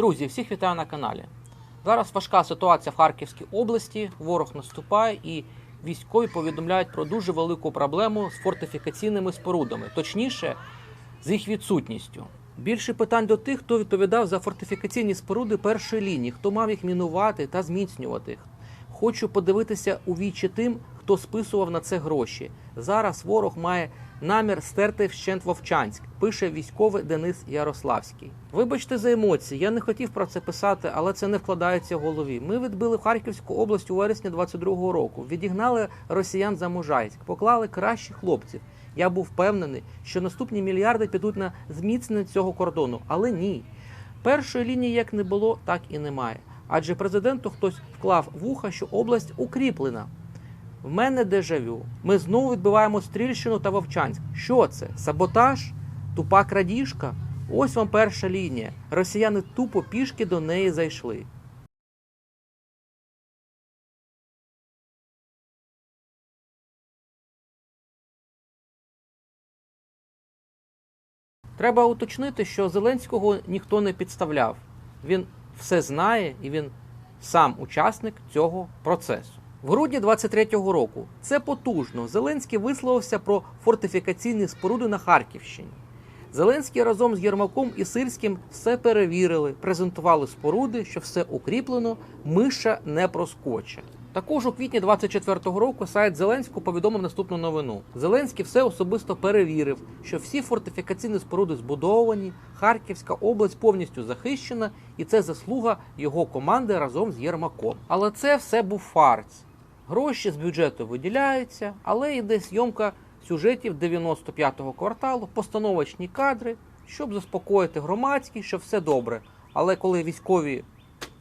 Друзі, всіх вітаю на каналі. Зараз важка ситуація в Харківській області. Ворог наступає і військові повідомляють про дуже велику проблему з фортифікаційними спорудами, точніше, з їх відсутністю. Більше питань до тих, хто відповідав за фортифікаційні споруди першої лінії, хто мав їх мінувати та зміцнювати. Хочу подивитися у вічі тим, хто списував на це гроші. Зараз ворог має намір стерти вщент Вовчанськ, пише військовий Денис Ярославський. Вибачте за емоції, я не хотів про це писати, але це не вкладається в голові. Ми відбили Харківську область у вересні 22-го року. Відігнали росіян за Можайськ, поклали кращих хлопців. Я був впевнений, що наступні мільярди підуть на зміцнення цього кордону, але ні. Першої лінії як не було, так і немає. Адже президенту хтось вклав вуха, що область укріплена. В мене дежавю. Ми знову відбиваємо Стрільщину та Вовчанськ. Що це? Саботаж? Тупа крадіжка? Ось вам перша лінія. Росіяни тупо пішки до неї зайшли. Треба уточнити, що Зеленського ніхто не підставляв. Він все знає і він сам учасник цього процесу. В грудні 23-го року це потужно. Зеленський висловився про фортифікаційні споруди на Харківщині. Зеленський разом з Єрмаком і Сирським все перевірили, презентували споруди, що все укріплено, миша не проскоче. Також у квітні 24-го року сайт Зеленського повідомив наступну новину: Зеленський все особисто перевірив, що всі фортифікаційні споруди збудовані, Харківська область повністю захищена, і це заслуга його команди разом з Єрмаком. Але це все був фарс. Гроші з бюджету виділяються, але йде зйомка сюжетів 95-го кварталу, постановочні кадри, щоб заспокоїти громадськість, що все добре. Але коли військові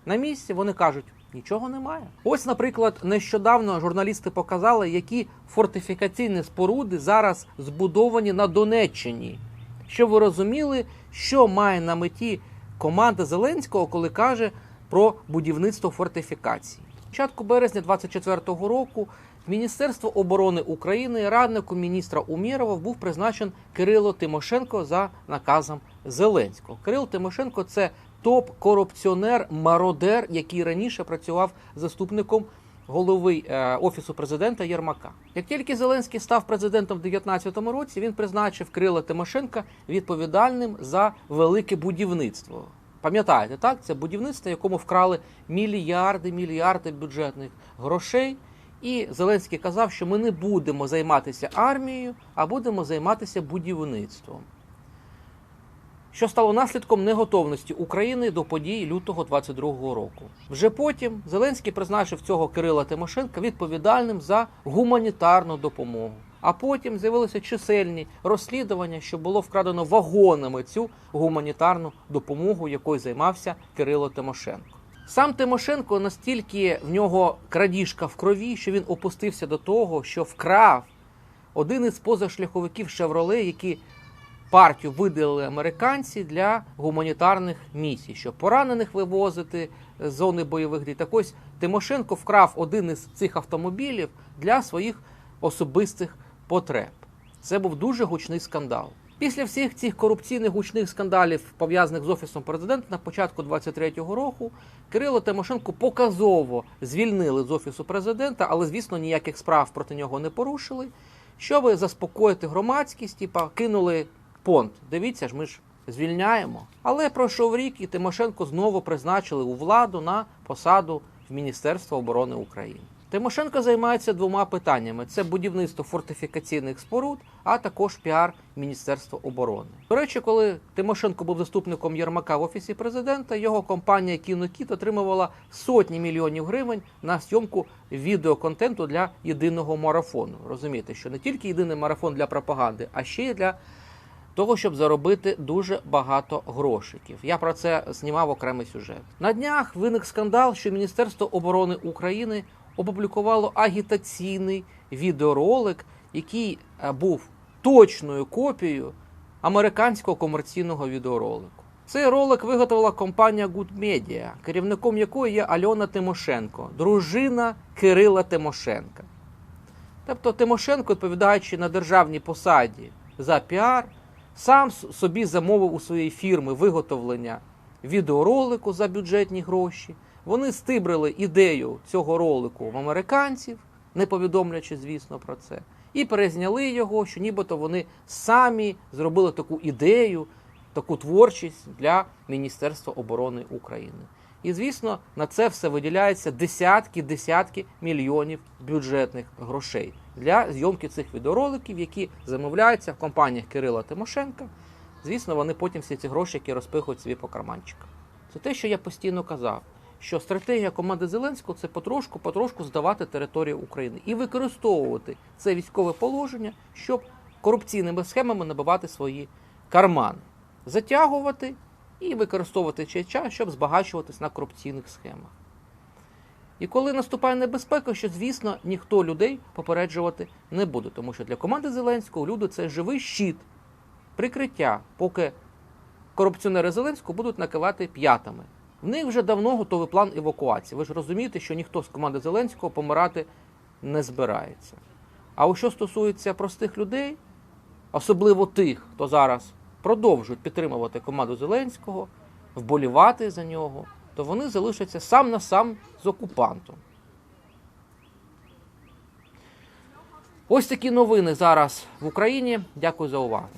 на місці, вони кажуть. Нічого немає. Ось, наприклад, нещодавно журналісти показали, які фортифікаційні споруди зараз збудовані на Донеччині. Щоб ви розуміли, що має на меті команда Зеленського, коли каже про будівництво фортифікацій. Початку березня 24-го року в Міністерство оборони України радником міністра Умєрова був призначен Кирило Тимошенко за наказом Зеленського. Кирило Тимошенко це топ-корупціонер, мародер, який раніше працював заступником голови е, офісу президента Єрмака. Як тільки Зеленський став президентом в 2019 році, він призначив Кирила Тимошенка відповідальним за велике будівництво. Пам'ятаєте, так? Це будівництво, якому вкрали мільярди, мільярди бюджетних грошей. І Зеленський казав, що ми не будемо займатися армією, а будемо займатися будівництвом що стало наслідком неготовності України до подій лютого 22-го року. Вже потім Зеленський призначив цього Кирила Тимошенка відповідальним за гуманітарну допомогу. А потім з'явилися чисельні розслідування, що було вкрадено вагонами цю гуманітарну допомогу, якою займався Кирило Тимошенко. Сам Тимошенко настільки в нього крадіжка в крові, що він опустився до того, що вкрав один із позашляховиків Шевроле, які партію виділили американці для гуманітарних місій, щоб поранених вивозити з зони бойових дій. Так ось Тимошенко вкрав один із цих автомобілів для своїх особистих потреб. Це був дуже гучний скандал. Після всіх цих корупційних гучних скандалів, пов'язаних з офісом президента, на початку 23-го року Кирило Тимошенко показово звільнили з офісу президента, але звісно ніяких справ проти нього не порушили. Щоб заспокоїти громадськість, типа кинули понт. Дивіться ж, ми ж звільняємо. Але пройшов рік, і Тимошенко знову призначили у владу на посаду в Міністерство оборони України. Тимошенко займається двома питаннями: це будівництво фортифікаційних споруд, а також піар Міністерства оборони. До речі, коли Тимошенко був заступником Єрмака в офісі президента, його компанія Кінокіт отримувала сотні мільйонів гривень на зйомку відеоконтенту для єдиного марафону. Розумієте, що не тільки єдиний марафон для пропаганди, а ще й для того, щоб заробити дуже багато грошиків. Я про це знімав окремий сюжет. На днях виник скандал, що Міністерство оборони України опублікувало агітаційний відеоролик, який е, був точною копією американського комерційного відеоролику. Цей ролик виготовила компанія Good Media, керівником якої є Альона Тимошенко, дружина Кирила Тимошенка. Тобто Тимошенко, відповідаючи на державній посаді за піар, сам собі замовив у своєї фірми виготовлення відеоролику за бюджетні гроші. Вони стибрили ідею цього ролику в американців, не повідомлячи, звісно, про це, і перезняли його, що нібито вони самі зробили таку ідею, таку творчість для Міністерства оборони України. І звісно, на це все виділяється десятки, десятки мільйонів бюджетних грошей для зйомки цих відеороликів, які замовляються в компаніях Кирила Тимошенка. Звісно, вони потім всі ці гроші, які розпихують собі по карманчикам. Це те, що я постійно казав, що стратегія команди Зеленського це потрошку-потрошку здавати територію України і використовувати це військове положення, щоб корупційними схемами набивати свої кармани, затягувати і використовувати час, щоб збагачуватись на корупційних схемах. І коли наступає небезпека, що, звісно, ніхто людей попереджувати не буде, тому що для команди Зеленського люди це живий щит, прикриття, поки корупціонери Зеленського будуть накивати п'ятами. В них вже давно готовий план евакуації. Ви ж розумієте, що ніхто з команди Зеленського помирати не збирається. А ось що стосується простих людей, особливо тих, хто зараз продовжують підтримувати команду Зеленського, вболівати за нього, то вони залишаться сам на сам з окупантом. Ось такі новини зараз в Україні. Дякую за увагу.